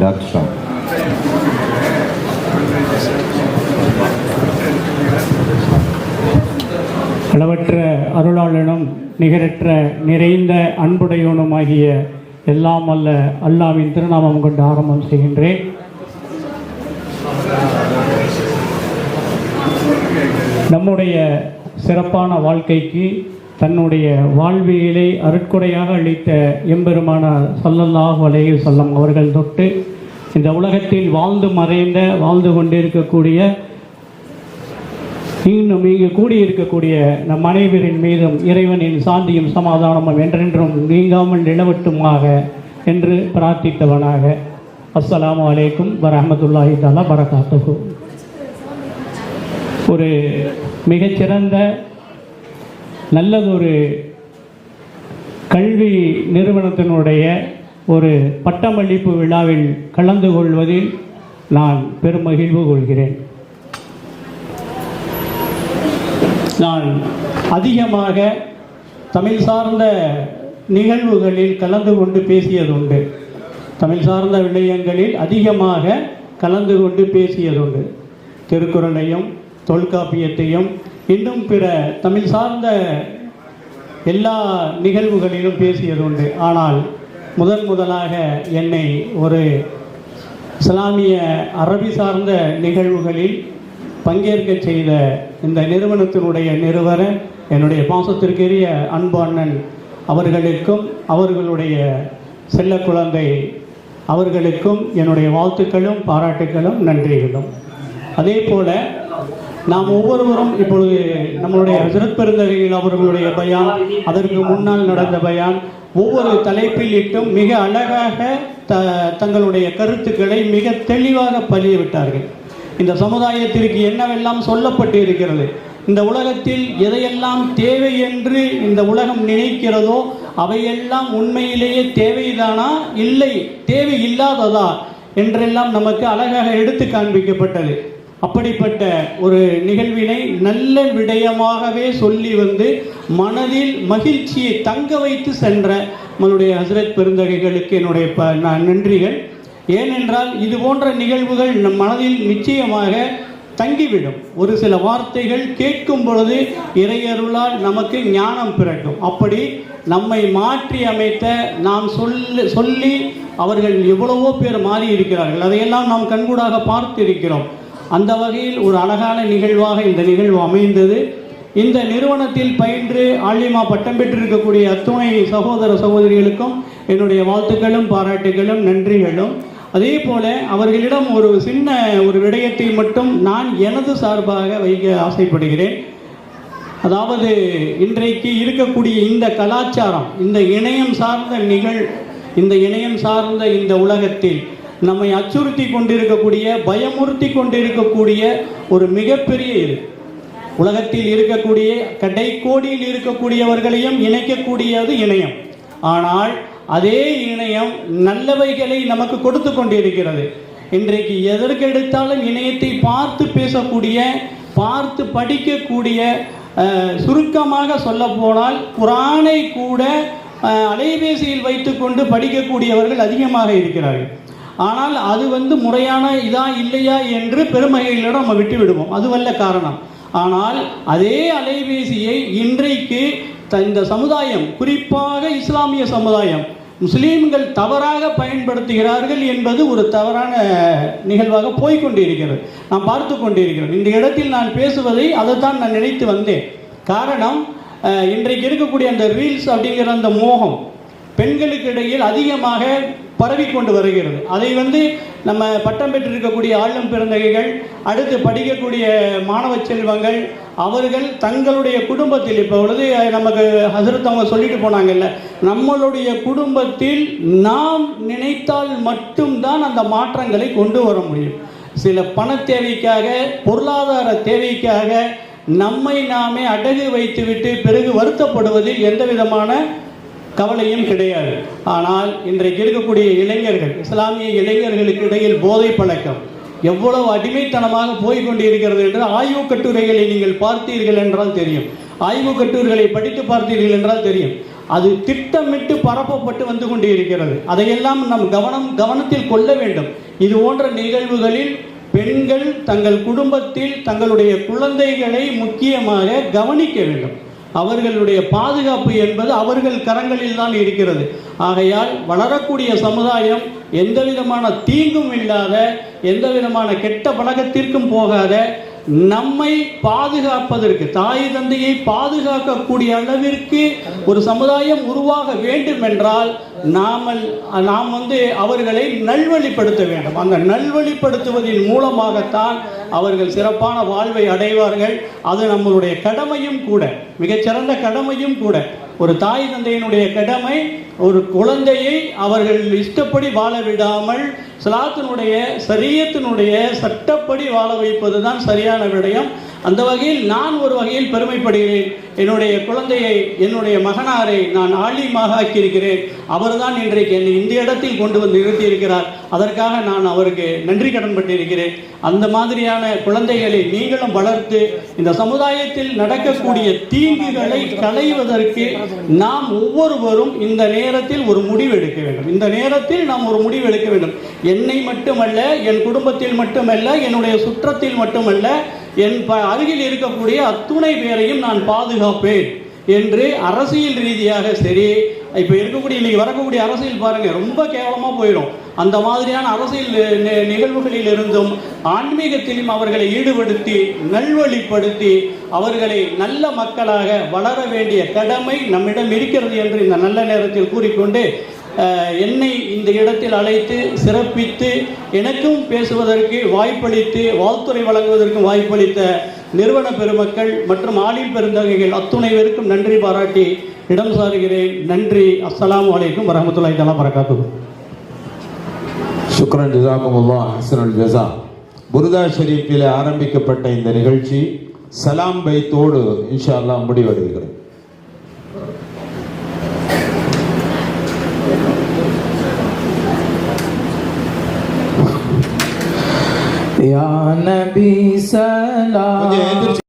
conduct from. அளவற்ற அருளாளனும் நிகரற்ற நிறைந்த அன்புடையவனுமாகிய எல்லாம் அல்ல அல்லாவின் திருநாமம் கொண்டு ஆரம்பம் செய்கின்றேன் நம்முடைய சிறப்பான வாழ்க்கைக்கு தன்னுடைய வாழ்வியலை அருட்கொடையாக அளித்த எம்பெருமான சல்லல்லாஹ் அலைஹி சொல்லம் அவர்கள் தொட்டு இந்த உலகத்தில் வாழ்ந்து மறைந்த வாழ்ந்து கொண்டிருக்கக்கூடிய இன்னும் இங்கு கூடியிருக்கக்கூடிய நம் அனைவரின் மீதும் இறைவனின் சாந்தியும் சமாதானமும் என்றென்றும் நீங்காமல் நிலவட்டுமாக என்று பிரார்த்தித்தவனாக. அஸ்ஸலாம் அலைக்கும் வரமத்துல்லாஹி தாலா பரகாத்துஹு. ஒரு மிகச்சிறந்த நல்லதொரு கல்வி நிறுவனத்தினுடைய ஒரு பட்டமளிப்பு விழாவில் கலந்து கொள்வதில் நான் பெருமகிழ்வு கொள்கிறேன். நான் அதிகமாக தமிழ் சார்ந்த நிகழ்வுகளில் கலந்து கொண்டு பேசியதுண்டு. தமிழ் சார்ந்த விடயங்களில் அதிகமாக கலந்து கொண்டு பேசியதுண்டு. திருக்குறளையும் தொல்காப்பியத்தையும் இன்னும் பிற தமிழ் சார்ந்த எல்லா நிகழ்வுகளிலும் பேசியதுண்டு ஆனால் முதன் முதலாக என்னை ஒரு இஸ்லாமிய அரபி சார்ந்த நிகழ்வுகளில் பங்கேற்க செய்த இந்த நிறுவனத்தினுடைய நிறுவனர் என்னுடைய பாசத்திற்குரிய அன்பு அண்ணன் அவர்களுக்கும் அவர்களுடைய செல்ல குழந்தை அவர்களுக்கும் என்னுடைய வாழ்த்துக்களும் பாராட்டுக்களும் நன்றிகளும். அதே போல நாம் ஒவ்வொருவரும் இப்பொழுது நம்மளுடைய ஹசரத் பெருந்தகையில் அவர்களுடைய பயான் அதற்கு முன்னால் நடந்த பயான் ஒவ்வொரு தலைப்பில் இட்டும் மிக அழகாக த தங்களுடைய கருத்துக்களை மிக தெளிவாக பதிய விட்டார்கள் இந்த சமுதாயத்திற்கு என்னவெல்லாம் சொல்லப்பட்டு இருக்கிறது இந்த உலகத்தில் எதையெல்லாம் தேவை என்று இந்த உலகம் நினைக்கிறதோ அவையெல்லாம் உண்மையிலேயே தேவைதானா? இல்லை தேவை இல்லாததா என்றெல்லாம் நமக்கு அழகாக எடுத்து காண்பிக்கப்பட்டது. அப்படிப்பட்ட ஒரு நிகழ்வினை நல்ல விடயமாகவே சொல்லி வந்து மனதில் மகிழ்ச்சியை தங்க வைத்து சென்ற நம்மளுடைய ஹசரத் பெருந்தகைகளுக்கு என்னுடைய ப நான் நன்றிகள். ஏனென்றால் இது போன்ற நிகழ்வுகள் நம் மனதில் நிச்சயமாக தங்கிவிடும். ஒரு சில வார்த்தைகள் கேட்கும் பொழுது இறையருளால் நமக்கு ஞானம் பிறக்கும். அப்படி நம்மை மாற்றி அமைத்த நாம் சொல்ல சொல்லி அவர்கள் எவ்வளவோ பேர் மாறி இருக்கிறார்கள் அதையெல்லாம் நாம் கண்கூடாக பார்த்து இருக்கிறோம் அந்த வகையில் ஒரு அழகான நிகழ்வாக இந்த நிகழ்வு அமைந்தது. இந்த நிறுவனத்தில் பயின்று ஆலிமா பட்டம் பெற்றிருக்கக்கூடிய அத்துணை சகோதர சகோதரிகளுக்கும் என்னுடைய வாழ்த்துக்களும் பாராட்டுகளும் நன்றிகளும். அதே போல அவர்களிடம் ஒரு சின்ன ஒரு விடயத்தை மட்டும் நான் எனது சார்பாக வைக்க ஆசைப்படுகிறேன். அதாவது இன்றைக்கு இருக்கக்கூடிய இந்த கலாச்சாரம் இந்த இணையம் சார்ந்த நிகழ் இந்த இணையம் சார்ந்த இந்த உலகத்தில் நம்மை அச்சுறுத்தி கொண்டிருக்கக்கூடிய பயமுறுத்தி கொண்டிருக்கக்கூடிய ஒரு மிகப்பெரிய இது. உலகத்தில் இருக்கக்கூடிய கடைக்கோடியில் இருக்கக்கூடியவர்களையும் இணைக்கக்கூடியது இணையம். ஆனால் அதே இணையம் நல்லவைகளை நமக்கு கொடுத்து கொண்டிருக்கிறது. இன்றைக்கு எதற்கெடுத்தாலும் இணையத்தை பார்த்து பேசக்கூடிய பார்த்து படிக்கக்கூடிய சுருக்கமாக சொல்ல போனால் குரானை கூட அலைபேசியில் வைத்துக்கொண்டு படிக்கக்கூடியவர்கள் அதிகமாக இருக்கிறார்கள். ஆனால் அது வந்து முறையான இதா இல்லையா என்று பெருமகைகளிடம் நம்ம விட்டு விடுவோம் அதுவல்ல காரணம். ஆனால் அதே அலைபேசியை இன்றைக்கு த- இந்த சமுதாயம் குறிப்பாக இஸ்லாமிய சமுதாயம் முஸ்லீம்கள் தவறாக பயன்படுத்துகிறார்கள் என்பது ஒரு தவறான நிகழ்வாக போய்க்கொண்டிருக்கிறது. நாம் பார்த்து கொண்டிருக்கிறோம். இந்த இடத்தில் நான் பேசுவதை அதைத்தான் நான் நினைத்து வந்தேன். காரணம் இன்றைக்கு இருக்கக்கூடிய அந்த ரீல்ஸ் அப்படிங்கிற அந்த மோகம் பெண்களுக்கு இடையில் அதிகமாக பரவி கொண்டு வருகிறது. அதை வந்து நம்ம பட்டம் பெற்றிருக்கக்கூடிய ஆளும் பிறந்தகைகள் அடுத்து படிக்கக்கூடிய மாணவ செல்வங்கள் அவர்கள் தங்களுடைய குடும்பத்தில் இப்பொழுது நமக்கு ஹசரத் அவங்க சொல்லிட்டு போனாங்கல்ல நம்மளுடைய குடும்பத்தில் நாம் நினைத்தால் மட்டும்தான் அந்த மாற்றங்களை கொண்டு வர முடியும். சில பண தேவைக்காக பொருளாதார தேவைக்காக நம்மை நாமே அடகு வைத்துவிட்டு பிறகு வருத்தப்படுவதில் எந்த விதமான கவலையும் கிடையாது. ஆனால் இன்றைக்கு இருக்கக்கூடிய இளைஞர்கள் இஸ்லாமிய இளைஞர்களுக்கு இடையில் போதை பழக்கம் எவ்வளவு அடிமைத்தனமாக போய் இருக்கிறது என்று ஆய்வு கட்டுரைகளை நீங்கள் பார்த்தீர்கள் என்றால் தெரியும். ஆய்வு கட்டுரைகளை படித்து பார்த்தீர்கள் என்றால் தெரியும். அது திட்டமிட்டு பரப்பப்பட்டு வந்து கொண்டு இருக்கிறது அதையெல்லாம் நம் கவனம் கவனத்தில் கொள்ள வேண்டும். இது போன்ற நிகழ்வுகளில் பெண்கள் தங்கள் குடும்பத்தில் தங்களுடைய குழந்தைகளை முக்கியமாக கவனிக்க வேண்டும். அவர்களுடைய பாதுகாப்பு என்பது அவர்கள் கரங்களில் தான் இருக்கிறது. ஆகையால் வளரக்கூடிய சமுதாயம் எந்த விதமான தீங்கும் இல்லாத எந்த விதமான கெட்ட பழக்கத்திற்கும் போகாத நம்மை பாதுகாப்பதற்கு தாய் தந்தையை பாதுகாக்கக்கூடிய அளவிற்கு ஒரு சமுதாயம் உருவாக வேண்டும் என்றால் நாமல் நாம் வந்து அவர்களை நல்வழிப்படுத்த வேண்டும். அந்த நல்வழிப்படுத்துவதன் மூலமாகத்தான் அவர்கள் சிறப்பான வாழ்வை அடைவார்கள். அது நம்மளுடைய கடமையும் கூட மிகச்சிறந்த கடமையும் கூட. ஒரு தாய் தந்தையினுடைய கடமை ஒரு குழந்தையை அவர்கள் இஷ்டப்படி வாழ விடாமல் சலாத்தினுடைய சரியத்தினுடைய சட்டப்படி வாழ வைப்பது தான் சரியான விடயம். அந்த வகையில் நான் ஒரு வகையில் பெருமைப்படுகிறேன். என்னுடைய குழந்தையை என்னுடைய மகனாரை நான் ஆலிமாக ஆக்கியிருக்கிறேன் அவர்தான் இன்றைக்கு என்னை இந்த இடத்தில் கொண்டு வந்து நிறுத்தியிருக்கிறார். அதற்காக நான் அவருக்கு நன்றி கடன் பட்டிருக்கிறேன் அந்த மாதிரியான குழந்தைகளை நீங்களும் வளர்த்து இந்த சமுதாயத்தில் நடக்கக்கூடிய தீங்குகளை களைவதற்கு நாம் ஒவ்வொருவரும் இந்த நேரத்தில் ஒரு முடிவு எடுக்க வேண்டும். இந்த நேரத்தில் நாம் ஒரு முடிவு எடுக்க வேண்டும். என்னை மட்டுமல்ல என் குடும்பத்தில் மட்டுமல்ல என்னுடைய சுற்றத்தில் மட்டுமல்ல என் ப அருகில் இருக்கக்கூடிய அத்துணை பேரையும் நான் பாதுகாப்பேன் என்று அரசியல் ரீதியாக சரி இப்போ இருக்கக்கூடிய இன்னைக்கு வரக்கூடிய அரசியல் பாருங்கள் ரொம்ப கேவலமாக போயிடும். அந்த மாதிரியான அரசியல் நிகழ்வுகளில் இருந்தும் ஆன்மீகத்திலும் அவர்களை ஈடுபடுத்தி நல்வழிப்படுத்தி அவர்களை நல்ல மக்களாக வளர வேண்டிய கடமை நம்மிடம் இருக்கிறது என்று இந்த நல்ல நேரத்தில் கூறிக்கொண்டு என்னை இந்த இடத்தில் அழைத்து சிறப்பித்து எனக்கும் பேசுவதற்கு வாய்ப்பளித்து வாழ்த்துறை வழங்குவதற்கும் வாய்ப்பளித்த நிறுவன பெருமக்கள் மற்றும் ஆலிம் பெருந்தகைகள் அத்துணை பேருக்கும் நன்றி பாராட்டி இடம் சாருகிறேன். நன்றி. அஸ்ஸலாமு வலைக்கும் வரஹ்மத்துல்லாஹி இதெல்லாம் வரகாத்துஹு சுக்ரன் ஜசாக்குமுல்லா ஹசனுல் ஜசா புருதா ஷெரீஃபில் ஆரம்பிக்கப்பட்ட இந்த நிகழ்ச்சி சலாம் பைத்தோடு இன்ஷா அல்லாஹ் முடிவடைகிறது. Ya Nebi Selam.